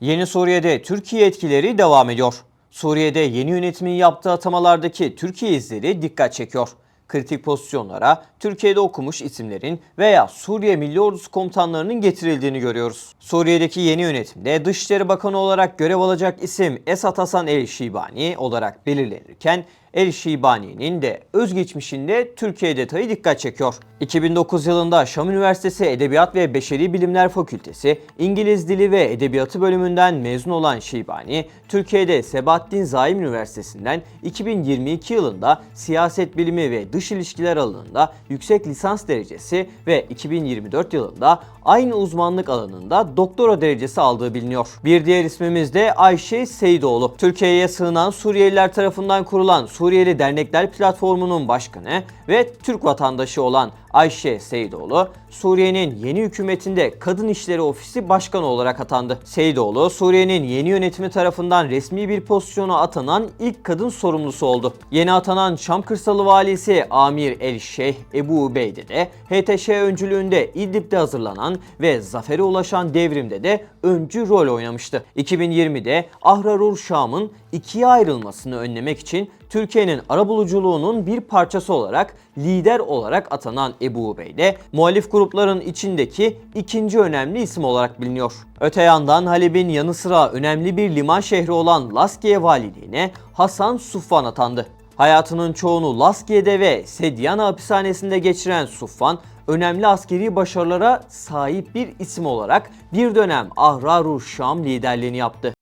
Yeni Suriye'de Türkiye etkileri devam ediyor. Suriye'de yeni yönetimin yaptığı atamalardaki Türkiye izleri dikkat çekiyor. Kritik pozisyonlara Türkiye'de okumuş isimlerin veya Suriye Milli Ordusu komutanlarının getirildiğini görüyoruz. Suriye'deki yeni yönetimde Dışişleri Bakanı olarak görev alacak isim Esat Hasan El Şibani olarak belirlenirken El Şibani'nin de özgeçmişinde Türkiye detayı dikkat çekiyor. 2009 yılında Şam Üniversitesi Edebiyat ve Beşeri Bilimler Fakültesi İngiliz Dili ve Edebiyatı bölümünden mezun olan Şibani, Türkiye'de Sebahattin Zaim Üniversitesi'nden 2022 yılında siyaset bilimi ve dış ilişkiler alanında yüksek lisans derecesi ve 2024 yılında aynı uzmanlık alanında doktora derecesi aldığı biliniyor. Bir diğer ismimiz de Ayşe Seyidoğlu. Türkiye'ye sığınan Suriyeliler tarafından kurulan Suriyeli Dernekler Platformu'nun başkanı ve Türk vatandaşı olan Ayşe Seyidoğlu, Suriye'nin yeni hükümetinde Kadın İşleri Ofisi Başkanı olarak atandı. Seyidoğlu, Suriye'nin yeni yönetimi tarafından resmi bir pozisyona atanan ilk kadın sorumlusu oldu. Yeni atanan Şam Kırsalı Valisi Amir El Şeyh Ebu Ubeyde de HTŞ öncülüğünde İdlib'de hazırlanan ve zafere ulaşan devrimde de öncü rol oynamıştı. 2020'de Ahrarur Şam'ın ikiye ayrılmasını önlemek için Türkiye'nin arabuluculuğunun bir parçası olarak lider olarak atanan Ebu Ubeyde, muhalif grupların içindeki ikinci önemli isim olarak biliniyor. Öte yandan Halep'in yanı sıra önemli bir liman şehri olan Laskiye valiliğine Hasan Suffan atandı. Hayatının çoğunu Laskiye'de ve Sedyana hapishanesinde geçiren Suffan, önemli askeri başarılara sahip bir isim olarak bir dönem Ahrarur Şam liderliğini yaptı.